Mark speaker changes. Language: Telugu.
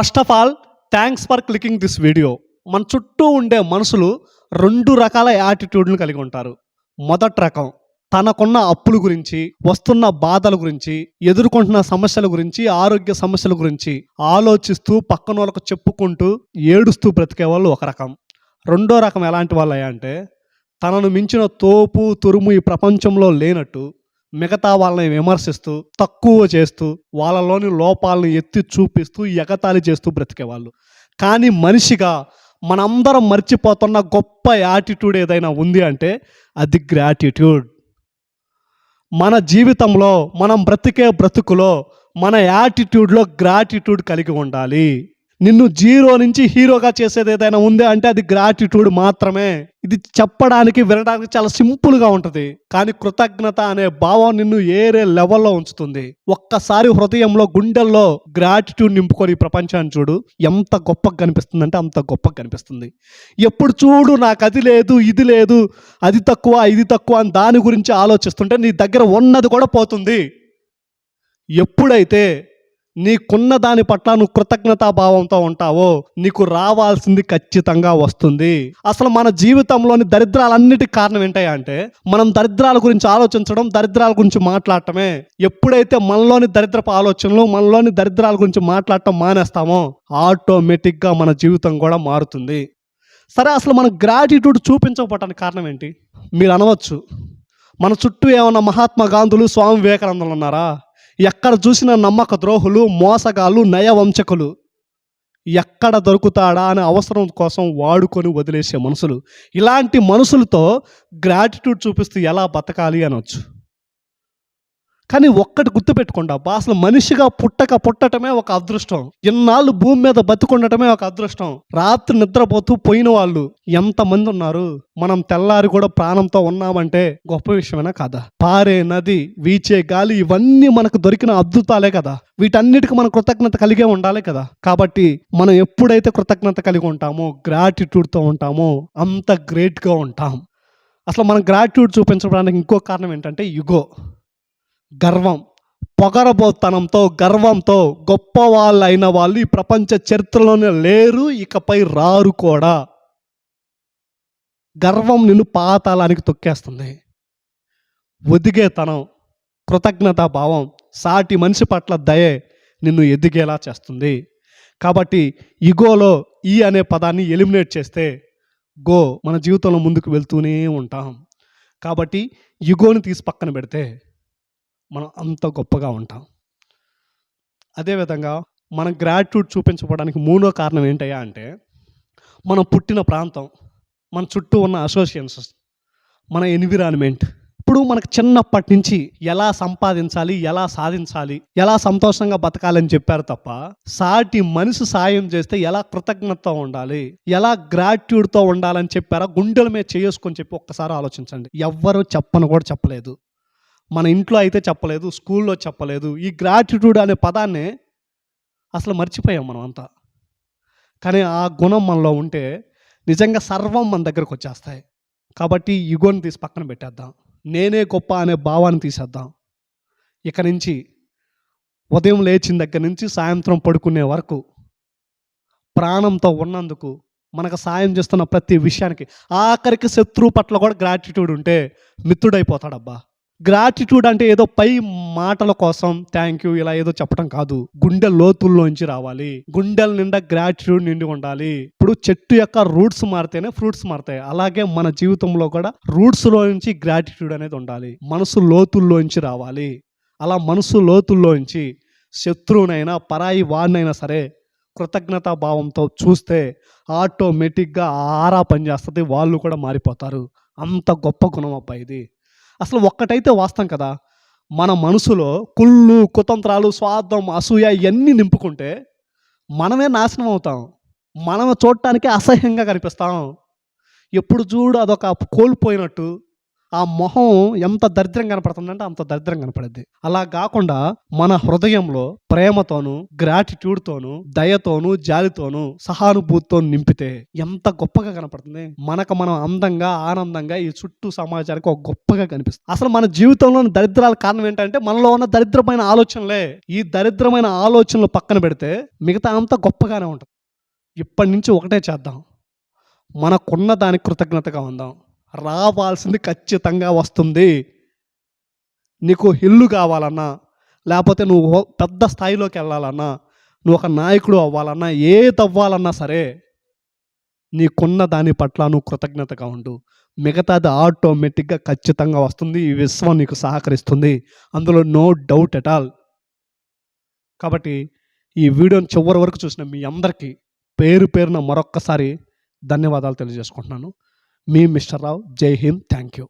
Speaker 1: First of all thanks for clicking this video మన చుట్టూ ఉండే మనుషులు రెండు రకాల యాటిట్యూడ్ని కలిగి ఉంటారు. మొదటి రకం తనకున్న అప్పుల గురించి వస్తున్న బాధల గురించి ఎదుర్కొంటున్న సమస్యల గురించి ఆరోగ్య సమస్యల గురించి ఆలోచిస్తూ పక్కన వాళ్ళకు చెప్పుకుంటూ ఏడుస్తూ బ్రతికే వాళ్ళు ఒక రకం. రెండో రకం ఎలాంటి వాళ్ళు అంటే తనను మించిన తోపు తురుము ఈ ప్రపంచంలో లేనట్టు మిగతా వాళ్ళని విమర్శిస్తూ తక్కువ చేస్తూ వాళ్ళలోని లోపాలను ఎత్తి చూపిస్తూ ఎగతాళి చేస్తూ బ్రతికేవాళ్ళు. కానీ మనిషిగా మనందరం మర్చిపోతున్న గొప్ప యాటిట్యూడ్ ఏదైనా ఉంది అంటే అది గ్రాటిట్యూడ్ మన జీవితంలో మనం బ్రతికే బ్రతుకులో మన యాటిట్యూడ్లో గ్రాటిట్యూడ్ కలిగి ఉండాలి. నిన్ను జీరో నుంచి హీరోగా చేసేది ఏదైనా ఉందే అంటే అది గ్రాటిట్యూడ్ మాత్రమే. ఇది చెప్పడానికి వినడానికి చాలా సింపుల్గా ఉంటుంది. కానీ కృతజ్ఞత అనే భావం నిన్ను ఏరే లెవెల్లో ఉంచుతుంది. ఒక్కసారి హృదయంలో గుండెల్లో గ్రాటిట్యూడ్ నింపుకొని ప్రపంచాన్ని చూడు. ఎంత గొప్పగా కనిపిస్తుంది అంటే అంత గొప్పగా కనిపిస్తుంది. ఎప్పుడు చూడు నాకు అది లేదు ఇది లేదు అది తక్కువ ఇది తక్కువ అని దాని గురించి ఆలోచిస్తుంటే నీ దగ్గర ఉన్నది కూడా పోతుంది. ఎప్పుడైతే నీకున్న దాని పట్ల నువ్వు కృతజ్ఞతా భావంతో ఉంటావో నీకు రావాల్సింది ఖచ్చితంగా వస్తుంది. అసలు మన జీవితంలోని దరిద్రాలన్నిటి కారణం ఏంటయ్యా అంటే మనం దరిద్రాల గురించి ఆలోచించడం దరిద్రాల గురించి మాట్లాడటమే. ఎప్పుడైతే మనలోని దరిద్రపు ఆలోచనలు మనలోని దరిద్రాల గురించి మాట్లాడటం మానేస్తామో ఆటోమేటిక్గా మన జీవితం కూడా మారుతుంది. సరే అసలు మన గ్రాటిట్యూడ్ చూపించకపోవటానికి కారణం ఏంటి? మీరు అనవచ్చు. మన చుట్టూ ఏమన్నా మహాత్మా గాంధులు స్వామి వివేకానందులు ఉన్నారా? ఎక్కడ చూసిన నమ్మక ద్రోహులు మోసగాళ్ళు నయవంచకులు. ఎక్కడ దొరుకుతాడా అనే అవసరం కోసం వాడుకొని వదిలేసే మనుషులు. ఇలాంటి మనుషులతో గ్రాటిట్యూడ్ చూపిస్తూ ఎలా బతకాలి అనొచ్చు. కానీ ఒక్కటి గుర్తుపెట్టుకోండి అబ్బా అసలు మనిషిగా పుట్టక పుట్టటమే ఒక అదృష్టం. ఇన్నాళ్ళు భూమి మీద బతుకుండటమే ఒక అదృష్టం. రాత్రి నిద్రపోతూ పోయిన వాళ్ళు ఎంతమంది ఉన్నారు? మనం తెల్లారి కూడా ప్రాణంతో ఉన్నామంటే గొప్ప విషయమేనా కదా? పారే నది వీచే గాలి ఇవన్నీ మనకు దొరికిన అద్భుతాలే కదా. వీటన్నిటికీ మనం కృతజ్ఞత కలిగే ఉండాలి కదా. కాబట్టి మనం ఎప్పుడైతే కృతజ్ఞత కలిగి ఉంటామో గ్రాటిట్యూడ్తో ఉంటామో అంత గ్రేట్గా ఉంటాం. అసలు మనం గ్రాటిట్యూడ్ చూపించడానికి ఇంకో కారణం ఏంటంటే యుగో. గర్వం పొగరబోతనంతో గర్వంతో గొప్ప వాళ్ళు అయిన వాళ్ళు ఈ ప్రపంచ చరిత్రలోనే లేరు ఇకపై రారు కూడా. గర్వం నిన్ను పాతాళానికి తొక్కేస్తుంది. ఒదిగేతనం కృతజ్ఞతా భావం సాటి మనిషి పట్ల దయే నిన్ను ఎదిగేలా చేస్తుంది. కాబట్టి ఇగోలో ఈ అనే పదాన్ని ఎలిమినేట్ చేస్తే గో మన జీవితంలో ముందుకు వెళ్తూనే ఉంటాం. కాబట్టి ఇగోని తీసి పక్కన పెడితే మనం అంత గొప్పగా ఉంటాం. అదేవిధంగా మనం గ్రాట్యూడ్ చూపించడానికి మూడో కారణం ఏంటయ్యా అంటే మనం పుట్టిన ప్రాంతం మన చుట్టూ ఉన్న అసోసియేషన్స్ మన ఎన్విరాన్మెంట్ ఇప్పుడు మనకు చిన్నప్పటి నుంచి ఎలా సంపాదించాలి ఎలా సాధించాలి ఎలా సంతోషంగా బతకాలని చెప్పారు తప్ప సాటి మనిషి సాయం చేస్తే ఎలా కృతజ్ఞతతో ఉండాలి ఎలా గ్రాట్యూడ్తో ఉండాలని చెప్పారా గుండెల మీద చేసుకొని చెప్పి ఒక్కసారి ఆలోచించండి. ఎవ్వరు చెప్పను కూడా చెప్పలేదు. మన ఇంట్లో అయితే చెప్పలేదు స్కూల్లో చెప్పలేదు. ఈ గ్రాటిట్యూడ్ అనే పదాన్ని అసలు మర్చిపోయాం మనం అంతా. కానీ ఆ గుణం మనలో ఉంటే నిజంగా సర్వం మన దగ్గరకు వచ్చేస్తాయి. కాబట్టి యుగోని తీసి పక్కన పెట్టేద్దాం. నేనే గొప్ప అనే భావాన్ని తీసేద్దాం. ఇక నుంచి ఉదయం లేచిన దగ్గర నుంచి సాయంత్రం పడుకునే వరకు ప్రాణంతో ఉన్నందుకు మనకు సాయం చేస్తున్న ప్రతి విషయానికి ఆఖరికి శత్రువు పట్ల కూడా గ్రాటిట్యూడ్ ఉంటే మిత్రుడైపోతాడబ్బా. గ్రాటిట్యూడ్ అంటే ఏదో పై మాటల కోసం థ్యాంక్ యూ ఇలా ఏదో చెప్పడం కాదు. గుండె లోతుల్లోంచి రావాలి. గుండెల నిండా గ్రాటిట్యూడ్ నిండి ఉండాలి. ఇప్పుడు చెట్టు యొక్క రూట్స్ మారితేనే ఫ్రూట్స్ మారుతాయి. అలాగే మన జీవితంలో కూడా రూట్స్లో నుంచి గ్రాటిట్యూడ్ అనేది ఉండాలి. మనసు లోతుల్లోంచి రావాలి. అలా మనసు లోతుల్లోంచి శత్రువునైనా పరాయి వాడినైనా సరే కృతజ్ఞతా భావంతో చూస్తే ఆటోమేటిక్గా ఆరా పనిచేస్తుంది. వాళ్ళు కూడా మారిపోతారు. అంత గొప్ప గుణం అబ్బాయి ఇది. అసలు ఒక్కటైతే వాస్తాం కదా. మన మనసులో కుళ్ళు కుతంత్రాలు స్వార్థం అసూయ ఇవన్నీ నింపుకుంటే మనమే నాశనం అవుతాం. మనం చూడటానికి అసహ్యంగా కనిపిస్తాం. ఎప్పుడు చూడు అదొక కోల్పోయినట్టు ఆ మొహం ఎంత దరిద్రం కనపడుతుందంటే అంత దరిద్రం కనపడుద్ది. అలా కాకుండా మన హృదయంలో ప్రేమతోను గ్రాటిట్యూడ్తోను దయతోను జాలితోను సహానుభూతితో నింపితే ఎంత గొప్పగా కనపడుతుంది. మనకు మనం అందంగా ఆనందంగా ఈ చుట్టూ సమాజానికి ఒక గొప్పగా కనిపిస్తుంది. అసలు మన జీవితంలో దరిద్రాల కారణం ఏంటంటే మనలో ఉన్న దరిద్రమైన ఆలోచనలే. ఈ దరిద్రమైన ఆలోచనలు పక్కన పెడితే మిగతా అంతా గొప్పగానే ఉంటుంది. ఇప్పటి నుంచి ఒకటే చేద్దాం. మనకున్న దానికి కృతజ్ఞతగా ఉందాం. రావాల్సింది ఖచ్చితంగా వస్తుంది. నీకు ఇల్లు కావాలన్నా లేకపోతే నువ్వు పెద్ద స్థాయిలోకి వెళ్ళాలన్నా నువ్వు ఒక నాయకుడు అవ్వాలన్నా ఏది అవ్వాలన్నా సరే నీకున్న దాని పట్ల నువ్వు కృతజ్ఞతగా ఉండు. మిగతాది ఆటోమేటిక్గా ఖచ్చితంగా వస్తుంది. ఈ విశ్వం నీకు సహకరిస్తుంది. అందులో నో డౌట్ ఎట్ ఆల్. కాబట్టి ఈ వీడియోని చివరి వరకు చూసిన మీ అందరికీ పేరు పేరున మరొక్కసారి ధన్యవాదాలు తెలియజేసుకుంటున్నాను. మీ మిస్టర్ రావు జై హింద్ థ్యాంక్ యూ